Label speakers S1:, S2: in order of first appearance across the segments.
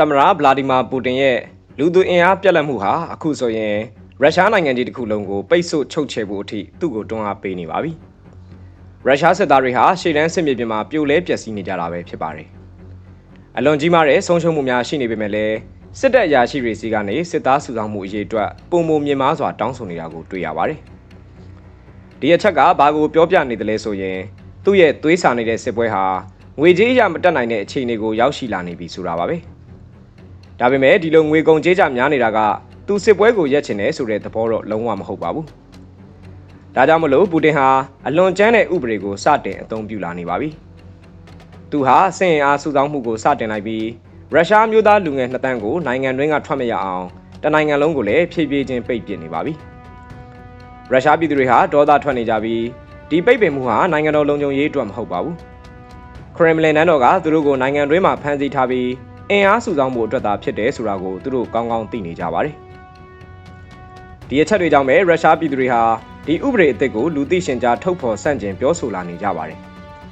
S1: တမရာဗလာဒီမာပူတင်ရဲ့လူသူအင်အားပြက်လက်မှုဟာအခုဆိုရင်ရုရှားနိုင်ငံကြီးတစ်ခုလုံးကိုပိတ်ဆို့ချုပ်ချယ်ဖို့အထိသူ့ကိုတွန်းအားပေးနေပါပြီ။ရုရှားစစ်သားတွေဟာရှေ့တန်းစစ်မြေပြင်မှာပြိုလဲပျက်စီးနေကြတာပဲဖြစ်ပါတယ်။အလွန်ကြီးမားတဲ့ဆုံးရှုံးမှုများရှိနေပေမဲ့လည်းစစ်တပ်အရာရှိတွေစီကနေစစ်သားစုဆောင်မှုအရေးအတွက်ပုံမမြင်မားစွာတောင်းဆိုနေတာကိုတွေ့ရပါတယ်။ဒီအချက်ကဘာကိုပြောပြနေတယ်လဲဆိုရင်သူ့ရဲ့သွေးစာနေတဲ့စစ်ပွဲဟာငွေကြေးအရမတက်နိုင်တဲ့အခြေအနေကိုရောက်ရှိလာနေပြီဆိုတာပါပဲ။ ဒါပေမဲ့ဒီလိုငွေကုန်ကြေးကြများနေတာကသူစစ်ပွဲကိုရက်ချင်တယ်ဆိုတဲ့သဘောတော့လုံးဝမဟုတ်ပါဘူး။ဒါကြောင့်မလို့ပူတင်ဟာအလွန်ကျန်းတဲ့ဥပဒေကိုစတင်အသုံးပြုလာနေပါပြီ။သူဟာစင်ရင်အားစုဆောင်းမှုကိုစတင်လိုက်ပြီးရုရှားမျိုးသားလူငယ်နှစ်တန်းကိုနိုင်ငံတွင်းကထွက်မရအောင်တနိုင်ငံလုံးကိုလည်းဖြည်းဖြည်းချင်းပိတ်ပစ်နေပါပြီ။ရုရှားပြည်သူတွေဟာဒေါသထွက်နေကြပြီးဒီပိတ်ပင်မှုဟာနိုင်ငံတော်လုံခြုံရေးအတွက်မဟုတ်ပါဘူး။ခရမ်လင်နန်းတော်ကသူတို့ကိုနိုင်ငံတွင်းမှာဖမ်းဆီးထားပြီး အင်အားစုဆောင်းမှုအတွက်သာဖြစ်တယ်ဆိုတာကိုသူတို့ကောင်းကောင်းသိနေကြပါတယ်။ဒီအချက်တွေကြောင့်ပဲရုရှားပြည်သူတွေဟာဒီဥပဒေအသစ်ကိုလူသိရှင်ကြားထုတ်ဖော်ဆန့်ကျင်ပြောဆိုလာနေကြပါတယ်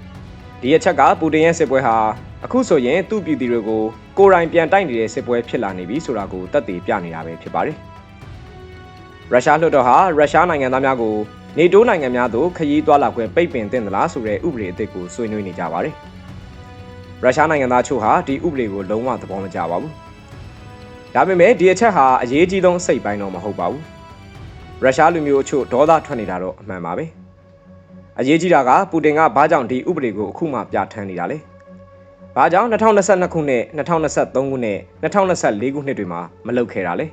S1: ။ဒီအချက်ကပူတင်ရဲ့စစ်ပွဲဟာအခုဆိုရင်သူ့ပြည်သူတွေကိုကိုယ်တိုင်ပြန်တိုက်နေတဲ့စစ်ပွဲဖြစ်လာနေပြီဆိုတာကိုသက်သေပြနေတာပဲဖြစ်ပါတယ်။ရုရှားလွှတ်တော်ဟာရုရှားနိုင်ငံသားများကိုနေတိုးနိုင်ငံများသို့ခရီးသွားလာခွင့်ပိတ်ပင်သင့်သလားဆိုတဲ့ဥပဒေအသစ်ကိုဆွေးနွေးနေကြပါတယ်။ ရုရှားနိုင်ငံသားချို့ဟာဒီဥပဒေကိုလုံးဝသဘောမကျပါဘူး။ဒါပေမဲ့ဒီအချက်ဟာအရေးကြီးဆုံးစိတ်ပိုင်းတော့မဟုတ်ပါဘူး။ရုရှားလူမျိုးအချို့ဒေါသထွက်နေတာတော့အမှန်ပါပဲ။အရေးကြီးတာကပူတင်ကဘာကြောင့်ဒီဥပဒေကိုအခုမှပြဋ္ဌာန်းနေတာလဲ။ဘာကြောင့်2022ခုနှစ်2023ခုနှစ်2024ခုနှစ်တွေမှာမလုပ်ခဲ့တာလဲ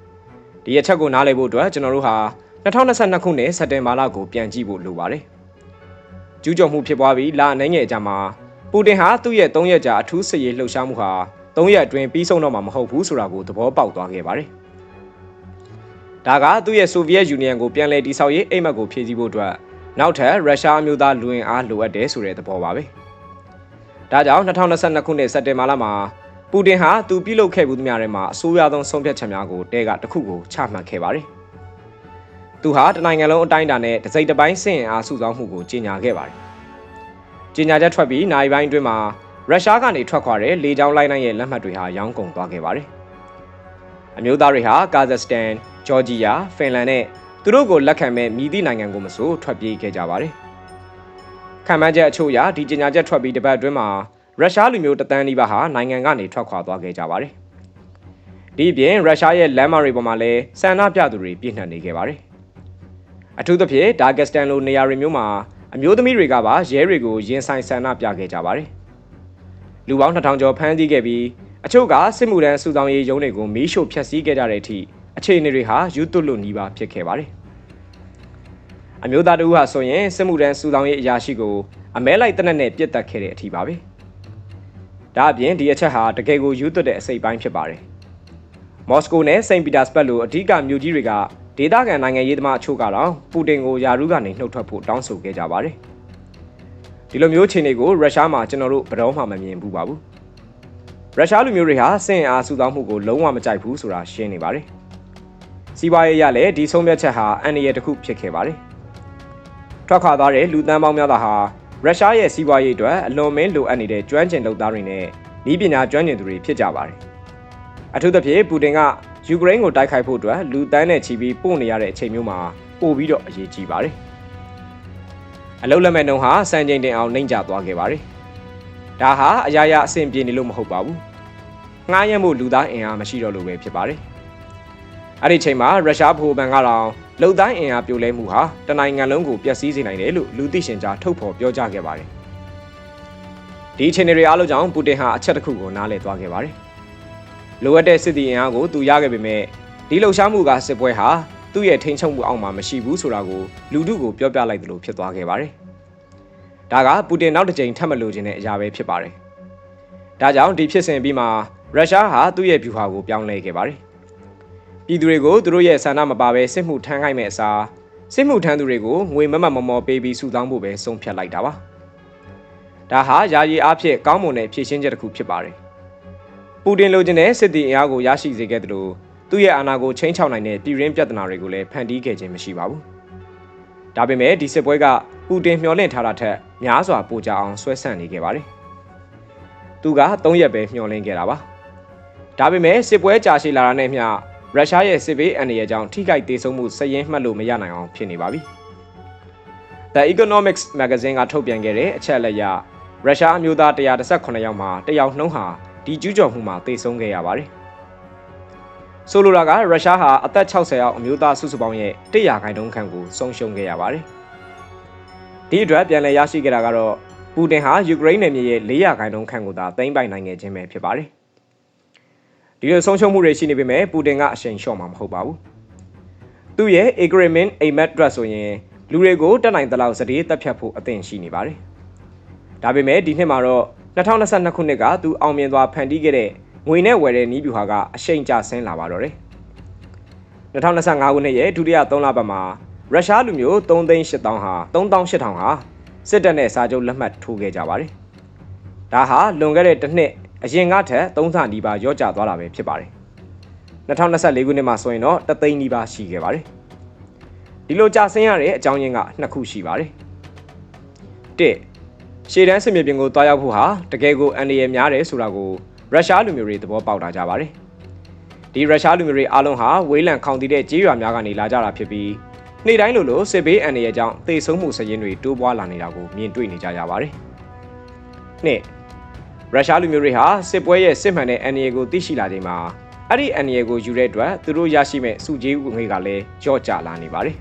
S1: ။ဒီအချက်ကိုနားလည်ဖို့အတွက်ကျွန်တော်တို့ဟာ2022ခုနှစ်စက်တင်ဘာလကိုပြန်ကြည့်ဖို့လိုပါတယ်။ကျူးကျော်မှုဖြစ်ပွားပြီးလအနေငယ်အကြာမှာ ပူတင်ဟာသူ့ရဲ့၃ရက်ကြာအထူးစစ်ရေးလှုပ်ရှားမှုဟာ၃ရက်အတွင်းပြီးဆုံးတော့မှာမဟုတ်ဘူးဆိုတာကိုသဘောပေါက်သွားခဲ့ပါတယ်။ဒါကသူ့ရဲ့ဆိုဗီယက်ယူနီယံကိုပြန်လည်တည်ဆောက်ရေးအိမ်မက်ကိုဖြည့်ဆည်းဖို့အတွက်နောက်ထပ်ရုရှားအမျိုးသားလူဝင်အားလိုအပ်တယ်ဆိုတဲ့သဘောပါပဲ။ဒါကြောင့်2022ခုနှစ်စက်တင်ဘာလမှာပူတင်ဟာသူပြုလုပ်ခဲ့မှုများထဲမှာအဆိုးရွားဆုံးဆုံးဖြတ်ချက်များကိုတဲကတစ်ခုကိုချမှတ်ခဲ့ပါတယ်။သူဟာတနိုင်ငံလုံးအတိုင်းအတာနဲ့တစိမ့်တစ်ပိုင်းစင်အားစုဆောင်းမှုကိုကြေညာခဲ့ပါတယ် ကြေညာချက်ထွက်ပြီးနိုင်ပိုင်းအတွင်းမှာရုရှားကနေထွက်ခွာတဲ့လေကြောင်းလိုင်းနိုင်ရဲ့လက်မှတ်တွေဟာရောင်းကုန်သွားခဲ့ပါတယ်။အမျိုးသားတွေဟာကာဇက်စတန်၊ဂျော်ဂျီယာ၊ဖင်လန်နဲ့သူတို့ကိုလက်ခံမဲ့မြည်သည့်နိုင်ငံကိုမဆိုထွက်ပြေးခဲ့ကြပါတယ်။ခံမှန်းချက်အချို့အရဒီကြေညာချက်ထွက်ပြီးတပတ်အတွင်းမှာရုရှားလူမျိုးတသန်းနီးပါးဟာနိုင်ငံကနေထွက်ခွာသွားခဲ့ကြပါတယ်။ဒီအပြင်ရုရှားရဲ့လမ်းမတွေပေါ်မှာလည်းဆန္ဒပြသူတွေပြည့်နှက်နေခဲ့ပါတယ်။အထူးသဖြင့်ဒါဂက်စတန်လိုနေရာတွေမျိုးမှာ အမျိုးသမီးတွေကပါရဲတွေကိုရင်ဆိုင်ဆန္ဒပြခဲ့ကြပါတယ်။လူပေါင်း2000ကျော်ဖမ်းဆီးခဲ့ပြီးအချို့ကစစ်မှုထမ်းစုဆောင်ရေးရုံးတွေကိုမီးရှို့ဖျက်ဆီးခဲ့ကြတဲ့အထိအခြေအနေတွေဟာယူသွတ်လို့နီးပါဖြစ်ခဲ့ပါတယ်။အမျိုးသားတို့ဟာဆိုရင်စစ်မှုထမ်းစုဆောင်ရေးအရာရှိကိုအမဲလိုက်တနက်နဲ့ပြစ်တက်ခဲ့တဲ့အထိပါပဲ။ဒါအပြင်ဒီအချက်ဟာတကယ်ကိုယူသွတ်တဲ့အစိပ်ပိုင်းဖြစ်ပါတယ်။မော်စကိုနဲ့စိန့်ပီတာစဘတ်လိုအဓိကမြို့ကြီးတွေက ဒေသခံနိုင်ငံရေးသမားအချို့ကတော့ပူတင်ကိုယာရုကနေနှုတ်ထွက်ဖို့တောင်းဆိုခဲ့ကြပါတယ်။ဒီလိုမျိုးခြေနေကိုရုရှားမှာကျွန်တော်တို့ဘယ်တော့မှမမြင်ဘူးပါဘူး။ရုရှားလူမျိုးတွေဟာစင်အားစုဆောင်းမှုကိုလုံးဝမကြိုက်ဘူးဆိုတာရှင်းနေပါတယ်။စီးပွားရေးရလည်းဒီဆုံးဖြတ်ချက်ဟာအန္တရာယ်တစ်ခုဖြစ်ခဲ့ပါတယ်။ထွက်ခွာသွားတဲ့လူသန်းပေါင်းများစွာဟာရုရှားရဲ့စီးပွားရေးအတွက်အလွန်မင်းလိုအပ်နေတဲ့ကျွမ်းကျင်လုပ်သားတွေနဲ့ဤပညာကျွမ်းကျင်သူတွေဖြစ်ကြပါတယ်။အထူးသဖြင့်ပူတင်က ယူကရိန်းကိုတိုက်ခိုက်ဖို့အတွက်လူတန်းနဲ့ချီပြီးပို့နေရတဲ့အချိန်မျိုးမှာပို့ပြီးတော့အရေးကြီးပါတယ်။အလုတ်လက်မဲ့နှုံဟာစံချိန်တင်အောင်နှိမ့်ကျသွားခဲ့ပါတယ်။ဒါဟာအရာရာအဆင်ပြေနေလို့မဟုတ်ပါဘူး။ငှားရမ်းမှုလူသားအင်အားမရှိတော့လို့ပဲဖြစ်ပါတယ်။အဲ့ဒီချိန်မှာရုရှားဗဟိုဘဏ်ကတော့လုံတိုင်းအင်အားပြိုလဲမှုဟာတနိုင်ငံလုံးကိုပျက်စီးစေနိုင်တယ်လို့လူသိရှင်ကြားထုတ်ဖော်ပြောကြားခဲ့ပါတယ်။ဒီအခြေအနေတွေအားလုံးကြောင့်ပူတင်ဟာအချက်တစ်ခုကိုနားလည်သွားခဲ့ပါတယ်။ လိုအပ်တဲ့စစ်တီအင်အားကိုသူရခဲ့ပေမဲ့ဒီလှုပ်ရှားမှုကစစ်ပွဲဟာသူ့ရဲ့ထိန်းချုပ်မှုအောက်မှာမရှိဘူးဆိုတာကိုလူထုကိုပြောပြလိုက်သလိုဖြစ်သွားခဲ့ပါတယ်။ဒါကပူတင်နောက်တစ်ကြိမ်ထပ်မလို့ခြင်းတဲ့အရာပဲဖြစ်ပါတယ်။ဒါကြောင့်ဒီဖြစ်စဉ်ပြီးမှရုရှားဟာသူ့ရဲ့ဗျူဟာကိုပြောင်းလဲခဲ့ပါတယ်။ပြည်သူတွေကိုသူတို့ရဲ့ဆန္ဒမပါဘဲစစ်မှုထမ်းခိုင်းမဲ့အစားစစ်မှုထမ်းသူတွေကိုငွေမမမမော်ပေးပြီးစုဆောင်းဖို့ပဲဆုံးဖြတ်လိုက်တာပါ။ဒါဟာယာယီအားဖြင့်ကောင်းမွန်တဲ့ဖြည့်ရှင်းချက်တစ်ခုဖြစ်ပါတယ် ပူတင်လိုချင်တဲ့စစ်တီအင်အားကိုရရှိစေခဲ့တယ်လို့သူ့ရဲ့အာဏာကိုချိန်ချောက်နိုင်တဲ့ပြည်ရင်းပြဿနာတွေကိုလည်းဖန်တီးခဲ့ခြင်းမရှိပါဘူး။ဒါပေမဲ့ဒီစစ်ပွဲကပူတင်မျှော်လင့်ထားတာထက်များစွာပိုကြအောင်ဆွဲဆန့်နေခဲ့ပါတယ်။သူက၃ရက်ပဲမျှော်လင့်ခဲ့တာပါဒါပေမဲ့စစ်ပွဲကြာရှည်လာတာနဲ့မျှရုရှားရဲ့စစ်ဘေးအန္တရာယ်ကြောင့်ထိခိုက်ဒေဆုံးမှုစည်ရင်းမှတ်လို့မရနိုင်အောင်ဖြစ်နေပါပြီ။ The Economics Magazine ကထုတ်ပြန်ခဲ့တဲ့အချက်အလက်အရရုရှားအမျိုးသား118ယောက်မှာတယောက်နှုန်းဟာ ဒီကျူးကျော်မှုမှာသေဆုံးခဲ့ရပါတယ်။ဆိုလိုတာကရုရှားဟာအသက်60ယောက်အမျိုးသားစုစုပေါင်းရဲ့100ခိုင်နှုန်းခန့်ကိုဆုံးရှုံးခဲ့ရပါတယ်။ဒီအတွက်ပြန်လည်ရရှိခဲ့တာကတော့ပူတင်ဟာယူကရိန်းနယ်မြေရဲ့400ခိုင်နှုန်းခန့်ကိုသာသိမ်းပိုက်နိုင်ခဲ့ခြင်းပဲဖြစ်ပါတယ်။ဒီလိုဆုံးရှုံးမှုတွေရှိနေပေမဲ့ပူတင်ကအရှိန်လျှော့မှာမဟုတ်ပါဘူး။သူ့ရဲ့ agreement aimet အတွက်ဆိုရင်လူတွေကိုတက်နိုင်သလောက်စတေးတက်ဖြတ်ဖို့အသင့်ရှိနေပါတယ်။ဒါပေမဲ့ဒီနှစ်မှာတော့ 2022ခုနှစ်ကသူအောင်မြင်သွားဖန်တီးခဲ့တဲ့ငွေနဲ့ဝယ်တဲ့နီးဗျူဟာကအရှိန်ကျဆင်းလာပါတော့တယ်။2025ခုနှစ်ရဲ့ဒုတိယ3လပတ်မှာရုရှားလူမျိုး3သိန်း8000ဟာ3800ဟာစစ်တပ်နဲ့စာချုပ်လက်မှတ်ထိုးခဲ့ကြပါတယ်။ဒါဟာလွန်ခဲ့တဲ့တစ်နှစ်အရင်ကထက်3ဆနီးပါးရော့ကျသွားတာပဲဖြစ်ပါတယ်။2024ခုနှစ်မှာဆိုရင်တော့တသိန်းနီးပါးရှိခဲ့ပါတယ်။ဒီလိုကျဆင်းရတဲ့အကြောင်းရင်းကနှစ်ခုရှိပါတယ်။တစ် ရှေ့တန်းစစ်မြေပြင်ကိုတွားရောက်ဖို့ဟာတကယ်ကိုအန္တရာယ်များတယ်ဆိုတာကိုရုရှားလူမျိုးတွေသဘောပေါက်တာကြပါတယ်။ဒီရုရှားလူမျိုးတွေအားလုံးဟာဝေးလံခေါင်တည်တဲ့ကြေးရွာများကနေလာကြတာဖြစ်ပြီးနေ့တိုင်းလိုလိုစစ်ဘေးအန္တရာယ်ကြောင့်သေဆုံးမှုစရင်တွေတိုးပွားလာနေတာကိုမြင်တွေ့နေကြရပါတယ်။နှစ်ရုရှားလူမျိုးတွေဟာစစ်ပွဲရဲ့စစ်မှန်တဲ့အန္တရာယ်ကိုသိရှိလာချိန်မှာအဲ့ဒီအန္တရာယ်ကိုယူတဲ့အတွက်သူတို့ရရှိမဲ့စုကြေးငွေကလည်းကြော့ကျလာနေပါတယ်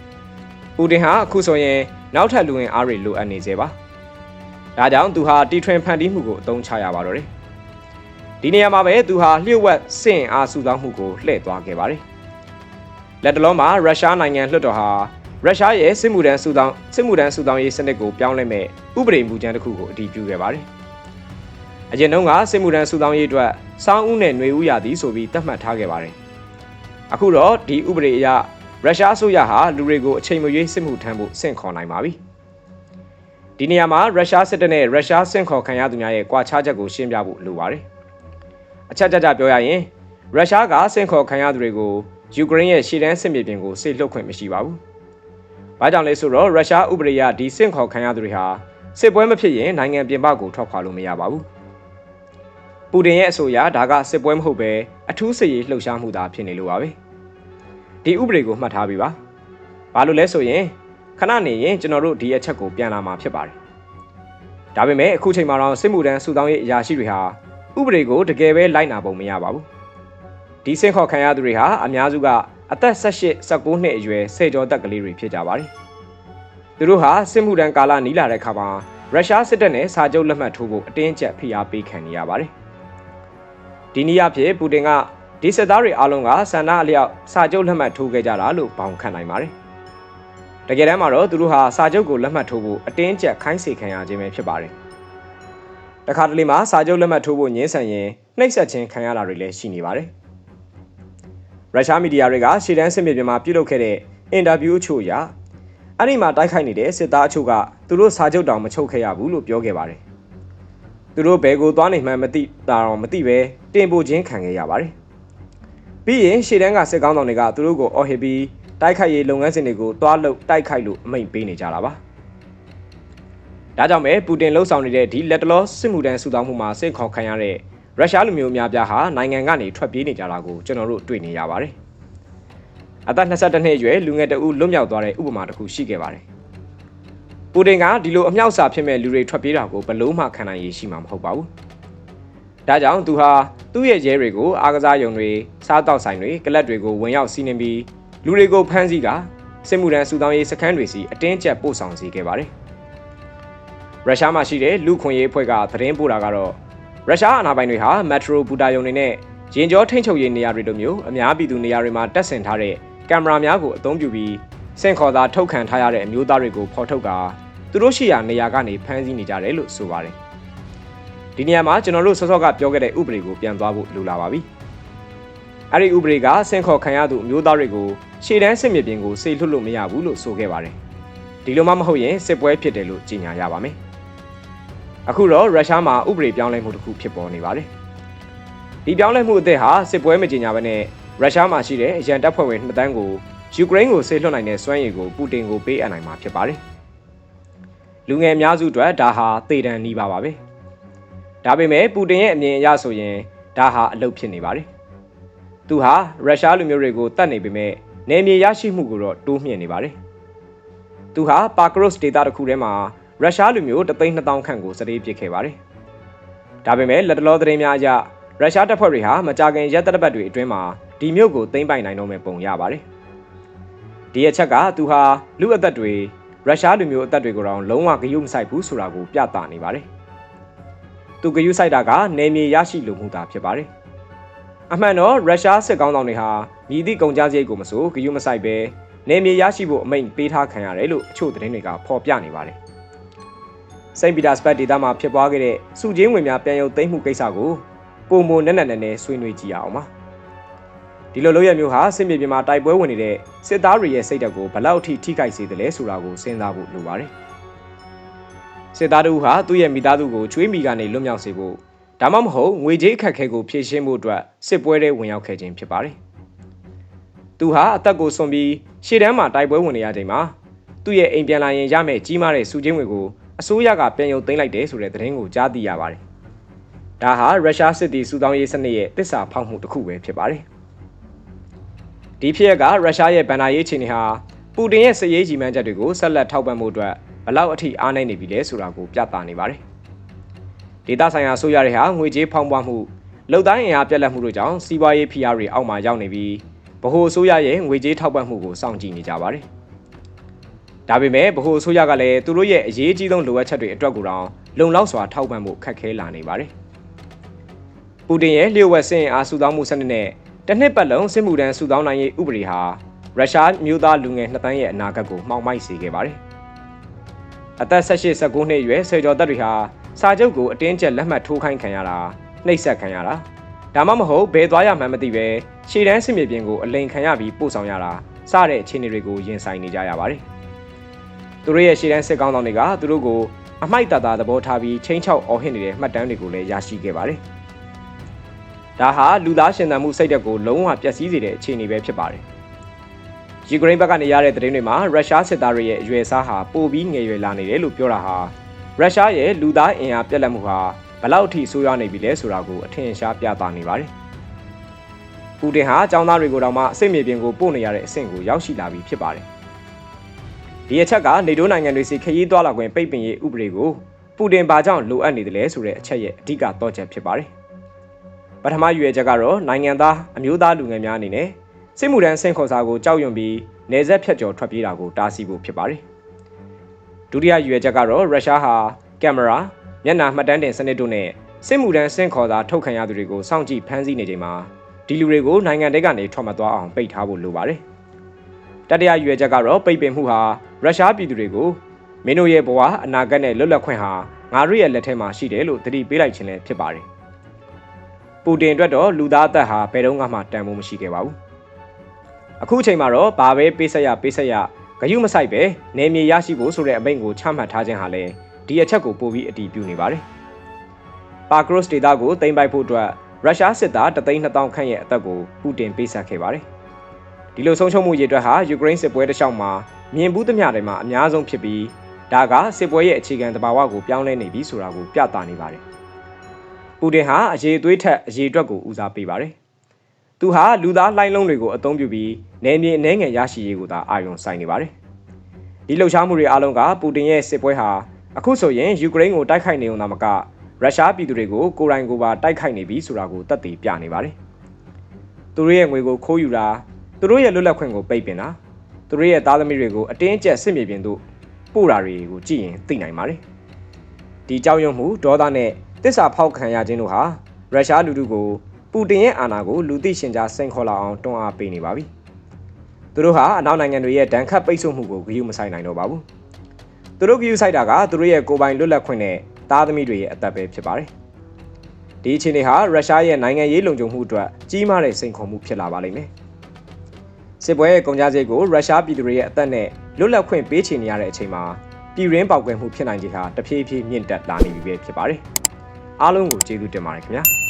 S1: ။ပူတင်ဟာအခုဆိုရင်နောက်ထပ်လူဝင်အားတွေလိုအပ်နေသေးပါ။ ဒါကြောင့်သူဟာတီထွင်ဖန်တီးမှုကိုအသုံးချရပါတော့တယ်။ဒီနေရာမှာပဲသူဟာလျှို့ဝှက်စင်အားစုဆောင်းမှုကိုလှည့်သွားခဲ့ပါတယ်။လက်တလုံးမှာရုရှားနိုင်ငံလွှတ်တော်ဟာရုရှားရဲ့စစ်မှုထမ်းစုဆောင်းစစ်မှုထမ်းစုဆောင်းရေးစနစ်ကိုပြောင်းလဲမဲ့ဥပဒေမူကြမ်းတစ်ခုကိုအတည်ပြုခဲ့ပါတယ်။အရင်တုန်းကစစ်မှုထမ်းစုဆောင်းရေးအတွက်စောင်းဦးနဲ့ຫນွေဦးရသည်ဆိုပြီးသတ်မှတ်ထားခဲ့ပါတယ်။အခုတော့ဒီဥပဒေအရရုရှားအစိုးရဟာလူတွေကိုအချိန်မရွေးစစ်မှုထမ်းဖို့ဆင့်ခေါ်နိုင်ပါပြီ။ ဒီနေရာမှာရုရှားစစ်တပ်နဲ့ရုရှားဆင့်ခေါ်ခံရသူများရဲ့ကွာခြားချက်ကိုရှင်းပြဖို့လိုပါတယ်။အချက်ကြကြပြောရရင်ရုရှားကဆင့်ခေါ်ခံရသူတွေကိုယူကရိန်းရဲ့ရှေ့တန်းစစ်မြေပြင်ကိုဆေးလွှတ်ခွင့်မရှိပါဘူး။ဘာကြောင့်လဲဆိုတော့ရုရှားဥပဒေအရဒီဆင့်ခေါ်ခံရသူတွေဟာစစ်ပွဲမဖြစ်ရင်နိုင်ငံပြင်ပကိုထွက်ခွာလို့မရပါဘူး။ပူတင်ရဲ့အဆိုအရဒါကစစ်ပွဲမဟုတ်ပဲအထူးစစ်ရေးလှုပ်ရှားမှုသာဖြစ်နေလို့ပါပဲ။ဒီဥပဒေကိုမှတ်ထားပြီးပါ။ဘာလို့လဲဆိုရင် ခဏနေရင်ကျွန်တော်တို့ဒီအချက်ကိုပြန်လာမှာဖြစ်ပါတယ်။ဒါပေမဲ့အခုချိန်မှာတော့စစ်မှုထမ်းစုဆောင်းရေးအရာရှိတွေဟာဥပဒေကိုတကယ်ပဲလိုက်နာပုံမရပါဘူး။ဒီဆင့်ခေါ်ခံရသူတွေဟာအများစုကအသက်18 19နှစ်အရွယ်ဆယ်ကျော်သက်ကလေးတွေဖြစ်ကြပါတယ်။သူတို့ဟာစစ်မှုထမ်းကာလနီးလာတဲ့အခါမှာရုရှားစစ်တပ်နဲ့စာချုပ်လက်မှတ်ထိုးဖို့အတင်းအကျပ်ဖိအားပေးခံနေရပါတယ်။ဒီနည်းအားဖြင့်ပူတင်ကဒီစစ်သားတွေအားလုံးကဆန္ဒအလျောက်စာချုပ်လက်မှတ်ထိုးခဲ့ကြတာလို့ပေါင်ခံနိုင်ပါတယ်။ တကယ်တမ်းမှာတော့သူတို့ဟာစာချုပ်ကိုလက်မှတ်ထိုးဖို့အတင်းအကျပ်ခိုင်းစေခံရခြင်းပဲဖြစ်ပါတယ်။တခါတလေမှာစာချုပ်လက်မှတ်ထိုးဖို့ညှင်းဆန်ရင်နှိပ်စက်ခြင်းခံရတာတွေလည်းရှိနေပါတယ်။ရုရှားမီဒီယာတွေကရှေ့တန်းစစ်မြေပြင်မှာပြုလုပ်ခဲ့တဲ့အင်တာဗျူးအချို့အရအဲ့ဒီမှာတိုက်ခိုက်နေတဲ့စစ်သားအချို့ကသူတို့စာချုပ်တောင်မချုပ်ခဲ့ရဘူးလို့ပြောခဲ့ပါတယ်။သူတို့ဘယ်ကိုသွားနေမှန်းမသိတာတော့မသိပဲတင်ပို့ခြင်းခံခဲ့ရပါတယ်။ပြီးရင်ရှေ့တန်းကစစ်ကောင်းဆောင်တွေကသူတို့ကိုအော်ဟစ်ပြီး တိုက်ခိုက်ရေးလုပ်ငန်းစဉ်တွေကိုတွားလုပ်တိုက်ခိုက်လို့အမိန့်ပေးနေကြတာပါ။ဒါကြောင့်ပဲပူတင်လှုပ်ဆောင်နေတဲ့ဒီလက်တလောစစ်မှုတန်းစုတောင်းမှုမှာစိတ်ခေါ်ခံရတဲ့ရုရှားလူမျိုးများပြားဟာနိုင်ငံကနေထွက်ပြေးနေကြတာကိုကျွန်တော်တို့တွေ့နေရပါတယ်။အသက်22နှစ်အရွယ်လူငယ်တဦးလွတ်မြောက်သွားတဲ့ဥပမာတစ်ခုရှိခဲ့ပါတယ်။ပူတင်ကဒီလိုအမြောက်စာဖြစ်မဲ့လူတွေထွက်ပြေးတာကိုဘလို့မှခံနိုင်ရရှိမှာမဟုတ်ပါဘူး။ဒါကြောင့်သူဟာသူ့ရဲ့ရဲတွေကိုအားကစားရုံတွေစားတောက်ဆိုင်တွေကလပ်တွေကိုဝင်ရောက်စီးနှင်ပြီး လူတွေကိုဖမ်းဆီးကစစ်မှုထမ်းစုတောင်းရေးစခန်းတွေစီအတင်းကျပ်ပို့ဆောင်စေခဲ့ပါတယ်။ရုရှားမှာရှိတဲ့လူခွန်ရေးအဖွဲ့ကသတင်းပို့တာကတော့ရုရှားအာဏာပိုင်တွေဟာမက်ထရိုဘူတာယုံတွေနဲ့ရင်ကျောထိန်းချုပ်ရေးနေရာတွေလိုမျိုးအများပြည်သူနေရာတွေမှာတပ်ဆင်ထားတဲ့ကင်မရာများကိုအသုံးပြုပြီးစင်ခေါ်သာထုတ်ခံထားရတဲ့အမျိုးသားတွေကိုဖော်ထုတ်ကာသူတို့ရှိရာနေရာကနေဖမ်းဆီးနေကြတယ်လို့ဆိုပါတယ်။ဒီနေရာမှာကျွန်တော်တို့စောစောကပြောခဲ့တဲ့ဥပဒေကိုပြန်သွားဖို့လိုလာပါပြီ။ အဲ့ဒီဥပဒေကစင်ခေါ်ခံရသူအမျိုးသားတွေကိုရှေ့တန်းစစ်မြေပြင်ကိုစေလွှတ်လို့မရဘူးလို့ဆိုခဲ့ပါတယ်။ဒီလိုမှမဟုတ်ရင်စစ်ပွဲဖြစ်တယ်လို့ကြေညာရပါမယ်။အခုတော့ရုရှားမှာဥပဒေပြောင်းလဲမှုတစ်ခုဖြစ်ပေါ်နေပါတယ်။ဒီပြောင်းလဲမှုအသစ်ဟာစစ်ပွဲမကြေညာဘဲနဲ့ရုရှားမှာရှိတဲ့အရန်တပ်ဖွဲ့ဝင်နှစ်တန်းကိုယူကရိန်းကိုဆေးလွှတ်နိုင်တဲ့စွမ်းရည်ကိုပူတင်ကိုပေးအပ်နိုင်မှာဖြစ်ပါတယ်။လူငယ်အများစုအတွက်ဒါဟာသေတံနှီးပါပါပဲ။ဒါပေမဲ့ပူတင်ရဲ့အမြင်အရဆိုရင်ဒါဟာအလုပ်ဖြစ်နေပါတယ်။ သူဟာရုရှားလူမျိုးတွေကိုတတ်နေပေမဲ့နေမြေရရှိမှုကိုတော့တိုးမြှင့်နေပါတယ်။သူဟာပါကရော့စ်ဒေတာတစ်ခုထဲမှာရုရှားလူမျိုး3,200ခန့်ကိုစတေးပစ်ခဲ့ပါတယ်။ဒါပေမဲ့လက်တလောသတင်းများအရရုရှားတပ်ဖွဲ့တွေဟာမကြာခင်ရက်သက်ပတ်တွေအတွင်းမှာဒီမြို့ကိုသိမ်းပိုက်နိုင်တော့မယ့်ပုံရပါတယ်။ဒီအချက်ကသူဟာလူအသက်တွေရုရှားလူမျိုးအသက်တွေကိုတော့လုံးဝဂရုမစိုက်ဘူးဆိုတာကိုပြသနေပါတယ်။သူဂရုစိုက်တာကနေမြေရရှိလိုမှုသာဖြစ်ပါတယ်။ အမှန်တော့ရုရှားစစ်ကောင်းဆောင်တွေဟာမြည်သည့်ကုန်ကြစရိတ်ကိုမဆိုဂရုမစိုက်ပဲနေမြေရရှိဖို့အမိန့်ပေးထားခံရတယ်လို့အချို့သတင်းတွေကဖော်ပြနေပါတယ်။စိန့်ပီတာစဘတ်ဒေသမှာဖြစ်ပွားခဲ့တဲ့စုချင်းဝင်များပြန်ရုပ်သိမ်းမှုကိစ္စကိုပုံမနက်နက်နဲနဲဆွေးနွေးကြည့်အောင်ပါ။ဒီလိုလုပ်ရမျိုးဟာစစ်မြေပြင်မှာတိုက်ပွဲဝင်နေတဲ့စစ်သားတွေရဲ့စိတ်ဓာတ်ကိုဘလောက်ထိထိခိုက်စေသလဲဆိုတာကိုစဉ်းစားဖို့လိုပါတယ်။စစ်သားတို့ဟာသူ့ရဲ့မိသားစုကိုချွေးမိကနေလွတ်မြောက်စေဖို့ ဒါမှမဟုတ်ငွေကြေးအခက်အခဲကိုဖြေရှင်းဖို့အတွက်စစ်ပွဲတွေဝင်ရောက်ခဲ့ခြင်းဖြစ်ပါတယ်။သူဟာအသက်ကိုစွန့်ပြီးရှေ့တန်းမှာတိုက်ပွဲဝင်နေရချိန်မှာသူ့ရဲ့အိမ်ပြန်လာရင်ရမယ့်ကြီးမားတဲ့စုချင်းငွေကိုအစိုးရကပြန်ရုပ်သိမ်းလိုက်တယ်ဆိုတဲ့သတင်းကိုကြားသိရပါတယ်။ဒါဟာရုရှားစစ်သည်စုဆောင်းရေးစနစ်ရဲ့တစ္ဆာဖောက်မှုတစ်ခုပဲဖြစ်ပါတယ်။ဒီဖြစ်ရက်ကရုရှားရဲ့ဗန်နာရေးအခြေအနေဟာပူတင်ရဲ့စစ်ရေးကြီးမှန်းချက်တွေကိုဆက်လက်ထောက်ပံ့မှုအတွက်ဘလောက်အထိအားနိုင်နေပြီလဲဆိုတာကိုပြသနေပါတယ်။ ဒေတာဆိုင်ရာဆိုရတဲ့ဟာငွေကြေးဖောင်းပွားမှုလုံတိုင်းအင်အားပြက်လက်မှုတို့ကြောင့်စီးပွားရေးဖိအားတွေအောက်မှာရောက်နေပြီးဗဟိုအစိုးရရဲ့ငွေကြေးထောက်ပံ့မှုကိုစောင့်ကြည့်နေကြပါတယ်။ဒါပေမဲ့ဗဟိုအစိုးရကလည်းသူတို့ရဲ့အရေးကြီးဆုံးလိုအပ်ချက်တွေအတွက်ကိုတော့လုံလောက်စွာထောက်ပံ့ဖို့ခက်ခဲလာနေပါတယ်။ပူတင်ရဲ့လျှို့ဝှက်စင်အားစုဆောင်းမှုစနစ်နဲ့တစ်နှစ်ပတ်လုံးစစ်မှုထမ်းစုဆောင်းနိုင်ရေးဥပဒေဟာရုရှားမျိုးသားလူငယ်နှစ်တန်းရဲ့အနာဂတ်ကိုမှောင်မိုက်စေခဲ့ပါတယ်။အသက်18 19နှစ်အရွယ်ဆယ်ကျော်သက်တွေဟာ စာချုပ်ကိုအတင်းကျပ်လက်မှတ်ထိုးခိုင်းခံရတာနှိပ်စက်ခံရတာဒါမှမဟုတ်ဘယ်သွားရမှန်းမသိပဲရှေ့တန်းစစ်မြေပြင်ကိုအလိန်ခံရပြီးပို့ဆောင်ရတာစတဲ့အခြေအနေတွေကိုရင်ဆိုင်နေကြရပါတယ်။သူတို့ရဲ့ရှေ့တန်းစစ်ကောင်းဆောင်တွေကသူတို့ကိုအမိုက်တာတာသဘောထားပြီးချင်းချောက်အော်ဟစ်နေတဲ့မှတ်တမ်းတွေကိုလည်းရရှိခဲ့ပါတယ်။ဒါဟာလူသားရှင်သန်မှုစိတ်ဓာတ်ကိုလုံးဝပျက်စီးစေတဲ့အခြေအနေပဲဖြစ်ပါတယ်။ယူကရိန်းဘက်ကနေရတဲ့သတင်းတွေမှာရုရှားစစ်သားတွေရဲ့အရွယ်စားဟာပိုပြီးငယ်ရွယ်လာနေတယ်လို့ပြောတာဟာ ရုရှားရဲ့လူသားအင်အားပြက်လက်မှုဟာဘလောက်ထိဆိုးရွားနေပြီလဲဆိုတာကိုအထင်ရှားပြသနေပါတယ်။ပူတင်ဟာအကြောင်းသားတွေကိုတောင်မှအစိတ်မြေပြင်ကိုပို့နေရတဲ့အဆင့်ကိုရောက်ရှိလာပြီဖြစ်ပါတယ်။ဒီအချက်ကနေတိုးနိုင်ငံတွေစီခရီးသွားလာခွင့်ပိတ်ပင်ရေးဥပဒေကိုပူတင်ဘာကြောင့်လိုအပ်နေတယ်လဲဆိုတဲ့အချက်ရဲ့အဓိကတော့ချက်ဖြစ်ပါတယ်။ပထမရွေချက်ကတော့နိုင်ငံသားအမျိုးသားလူငယ်များအနေနဲ့စစ်မှုထမ်းဆင့်ခေါ်စာကိုကြောက်ရွံ့ပြီးနေဆက်ဖြတ်ကျော်ထွက်ပြေးတာကိုတားဆီးဖို့ဖြစ်ပါတယ်။ ဒုတိယရွေချက်ကတော့ရုရှားဟာကင်မရာမျက်နှာမှတ်တမ်းတင်စနစ်တို့နဲ့စစ်မှုထမ်းဆင့်ခေါ်စာထုတ်ခံရသူတွေကိုစောင့်ကြည့်ဖမ်းဆီးနေချိန်မှာဒီလူတွေကိုနိုင်ငံတွေကနေထွက်မသွားအောင်ပိတ်ထားဖို့လိုပါတယ်။တတိယရွေချက်ကတော့ပိတ်ပင်မှုဟာရုရှားပြည်သူတွေကိုမင်းတို့ရဲ့ဘဝအနာဂတ်နဲ့လွတ်လပ်ခွင့်ဟာငါတို့ရဲ့လက်ထဲမှာရှိတယ်လို့သတိပေးလိုက်ခြင်းလည်းဖြစ်ပါတယ်ပူတင်အတွက်တော့လူသားအသက်ဟာဘယ်တော့မှတန်ဖိုးမရှိခဲ့ပါဘူးအခုအချိန်မှာတော့ဘာပဲပေးဆက်ရပေးဆက်ရ ဂယုမဆိုင်ပဲနေမြေရရှိဖို့ဆိုတဲ့အမိန့်ကိုချမှတ်ထားခြင်းဟာလည်းဒီအချက်ကိုပိုပြီးအတည်ပြုနေပါတယ်ပါကရော့စ်ဒေတာကိုတင်ပိုက်ဖို့အတွက်ရုရှားစစ်သား3,200ခန့်ရဲ့အသက်ကိုပူတင်ပေးဆက်ခဲ့ပါတယ်ဒီလိုဆုံးရှုံးမှုရေအတွက်ဟာယူကရိန်းစစ်ပွဲတစ်လျှောက်မှာမြင်ဘူးသမျှတွေမှာအများဆုံးဖြစ်ပြီးဒါကစစ်ပွဲရဲ့အခြေခံသဘာဝကိုပြောင်းလဲနေပြီဆိုတာကိုပြသနေပါတယ်ပူတင်ဟာအရေးသွေးထက်အရေးအတွက်ကိုဦးစားပေးပါတယ်။ သူဟာလူသားလှိုင်းလုံးတွေကိုအသုံးပြုပြီးနယ်မြေအနှဲငယ်ရရှိရေးကိုသာအာရုံစိုက်နေပါတယ်။ဒီလှုပ်ရှားမှုတွေအလုံးကပူတင်ရဲ့စစ်ပွဲဟာအခုဆိုရင်ယူကရိန်းကိုတိုက်ခိုက်နေုံသာမကရုရှားပြည်သူတွေကိုကိုယ်တိုင်ကိုယ်ပါတိုက်ခိုက်နေပြီဆိုတာကိုသက်သေပြနေပါတယ်။သူတို့ရဲ့ငွေကိုခိုးယူတာသူတို့ရဲ့လွတ်လပ်ခွင့်ကိုပိတ်ပင်တာသူတို့ရဲ့သားသမီးတွေကိုအတင်းအကျပ်စစ်မြေပြင်သို့ပို့တာတွေကိုကြည့်ရင်သိနိုင်ပါတယ်။ဒီကြောက်ရွံ့မှုဒေါသနဲ့တစ္ဆာဖောက်ခံရခြင်းတို့ဟာရုရှားလူထုကို ပူတင်ရဲ့အာဏာကိုလူသိရှင်ကြားစိန်ခေါ်လာအောင်တွန်းအားပေးနေပါပြီ။သူတို့ဟာအနောက်နိုင်ငံတွေရဲ့ဒဏ်ခတ်ပိတ်ဆို့မှုကိုဂရုမစိုက်နိုင်တော့ပါဘူး။သူတို့ဂရုစိုက်တာကသူတို့ရဲ့ကိုယ်ပိုင်လွတ်လပ်ခွင့်နဲ့သားသမီးတွေရဲ့အသက်ပဲဖြစ်ပါတယ်။ဒီအခြေအနေဟာရုရှားရဲ့နိုင်ငံရေးလုံခြုံမှုအတွက်ကြီးမားတဲ့စိန်ခေါ်မှုဖြစ်လာပါလိမ့်မယ်။စစ်ပွဲရဲ့ကုန်ကြစည်ကိုရုရှားပြည်သူတွေရဲ့အသက်နဲ့လွတ်လပ်ခွင့်ပေးချေနေရတဲ့အချိန်မှာပြည်ရင်းပေါက်ကွဲမှုဖြစ်နိုင်ခြေဟာတဖြည်းဖြည်းမြင့်တက်လာနေပြီပဲဖြစ်ပါတယ်။အားလုံးကိုကျေးဇူးတင်ပါတယ်ခင်ဗျာ။